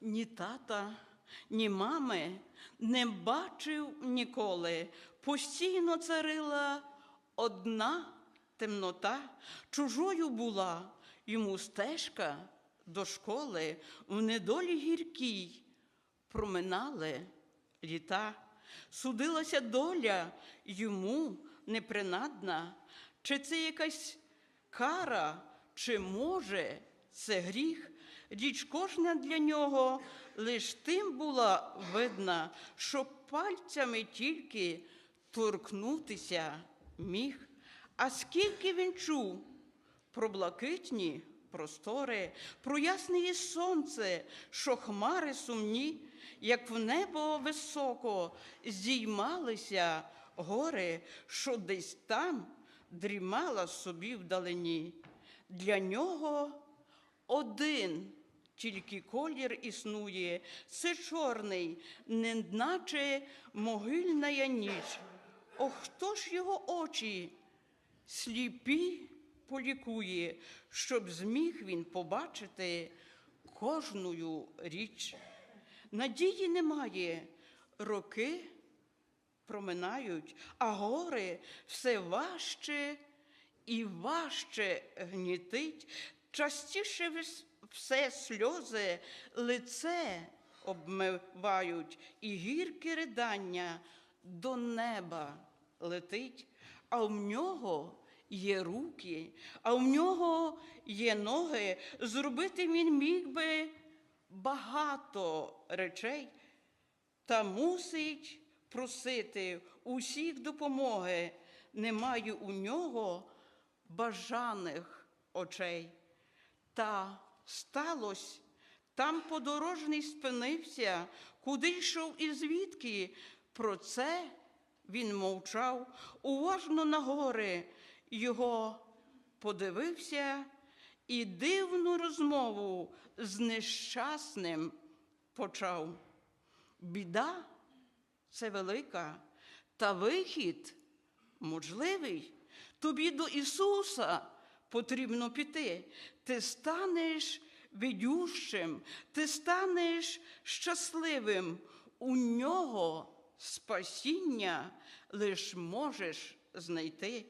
ні тата, ні мами не бачив ніколи. Постійно царила одна темнота, чужою була йому стежка до школи в недолі гіркій. Проминали літа, судилася доля йому непринадна, чи це якась кара, чи може це гріх? Річ кожна для нього лиш тим була видна, що пальцями тільки торкнутися міг. А скільки він чув про блакитні простори, про ясне сонце, що хмари сумні, як в небо високо здіймалися гори, що десь там дрімала собі вдалині. Для нього один тільки колір існує, це чорний, неначе могильна ніч. О, хто ж його очі сліпі полікує, щоб зміг він побачити кожную річ. Надії немає, роки проминають, а гори все важче і важче гнітить. Частіше все сльози лице обмивають, і гірке ридання до неба летить, а в нього є руки, а в нього є ноги. Зробити він міг би багато речей, та мусить просити усіх допомоги. Немає у нього бажаних очей. Та сталося, там подорожний спинився, куди йшов і звідки. Про це він мовчав, уважно на гори його подивився і дивну розмову з нещасним почав. Біда це велика, та вихід можливий. Тобі до Ісуса потрібно піти. Ти станеш відющим, ти станеш щасливим. У нього спасіння лиш можеш знайти.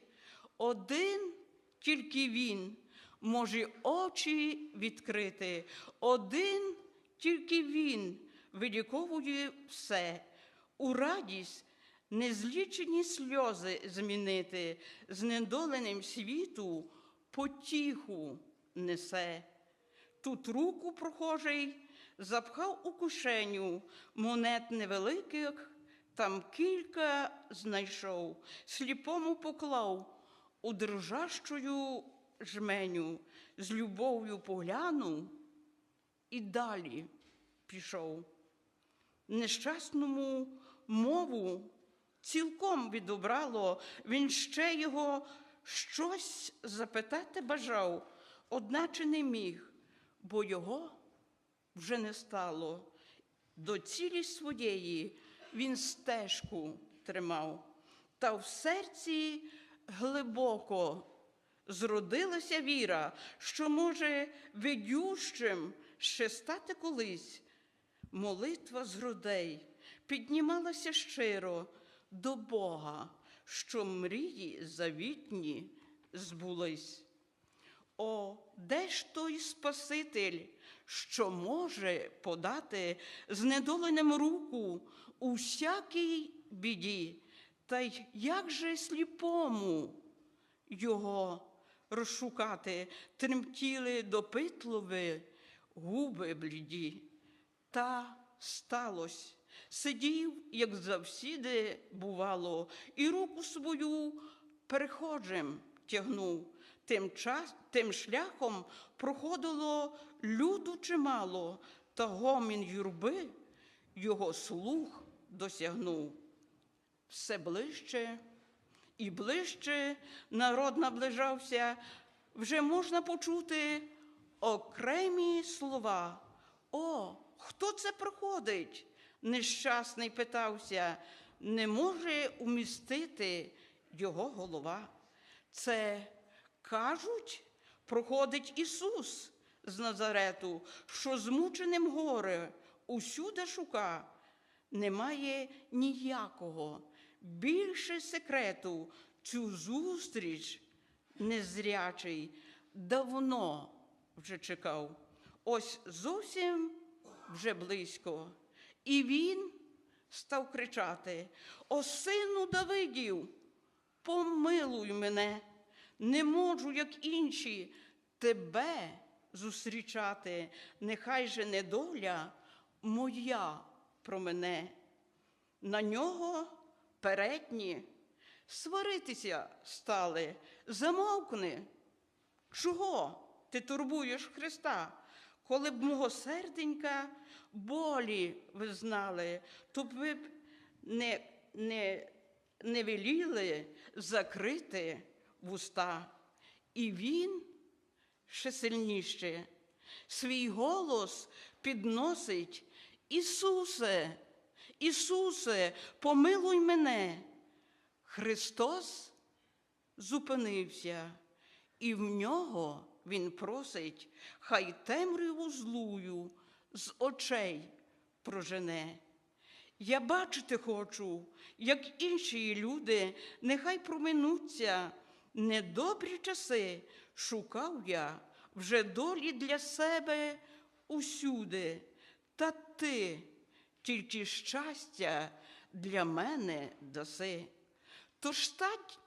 Один тільки він може очі відкрити, один тільки він виліковує все, у радість незлічені сльози змінити, знедоленим світу потіху несе. Тут руку прохожий запхав у кишеню монет невеликих, там кілька знайшов, сліпому поклав у дрожащую жменю, з любов'ю поглянув і далі пішов. Нещасному мову цілком відобрало, він ще його щось запитати бажав, одначе не міг, бо його вже не стало. До цілі своєї він стежку тримав, та в серці глибоко зродилася віра, що може видющим ще стати колись. Молитва з грудей піднімалася щиро до Бога, що мрії завітні збулись. О, де ж той Спаситель, що може подати знедоленим руку у всякій біді, та й як же сліпому його розшукати, тремтіли допитливі губи бліді. Та сталося. Сидів, як завсіди бувало, і руку свою перехожим тягнув. Тим, час, тим шляхом проходило люду чимало, та гомін юрби його слух досягнув. Все ближче і ближче народ наближався, вже можна почути окремі слова. О, хто це проходить? Нещасний питався, не може умістити його голова. Це кажуть, проходить Ісус з Назарету, що змученим горе усюди шука, немає ніякого більше секрету цю зустріч незрячий давно вже чекав. Ось зовсім вже близько. І він став кричати: О, сину Давидів, помилуй мене, не можу, як інші, тебе зустрічати, нехай же недоля моя про мене. На нього передні сваритися стали, замовкни. Чого ти турбуєш Христа? Коли б мого серденька болі ви знали, то б ви б не, не, не веліли закрити вуста. І він ще сильніше свій голос підносить. Ісусе, Ісусе, помилуй мене. Христос зупинився, і в нього Він просить, хай темряву злую з очей прожене. Я бачити хочу, як інші люди, нехай проминуться. Недобрі часи шукав я вже долі для себе усюди, та ти тільки щастя для мене даси. Тож стать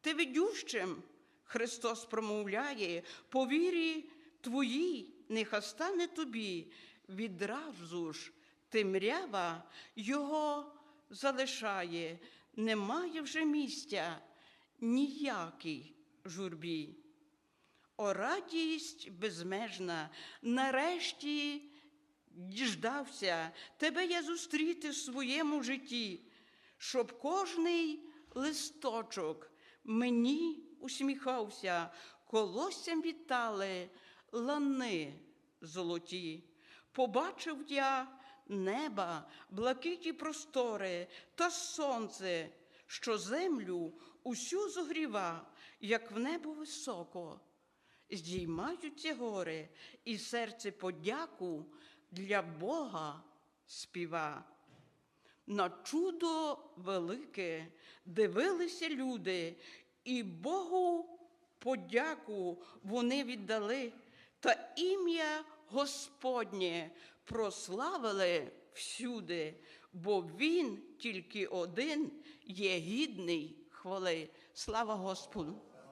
ти видющим, Христос промовляє, по вірі твоїй нехай стане тобі, відразу ж темрява його залишає, немає вже місця ніякій журбі. О, радість безмежна, нарешті діждався, тебе я зустріти в своєму житті, щоб кожний листочок мені усміхався, колоссям вітали лани золоті. Побачив я неба, блакиті простори та сонце, що землю усю зогріва, як в небо високо. Здіймаються гори, і серце подяку для Бога співа. На чудо велике дивилися люди, і Богу подяку вони віддали, та ім'я Господнє прославили всюди, бо Він тільки один є гідний хвали. Слава Господу!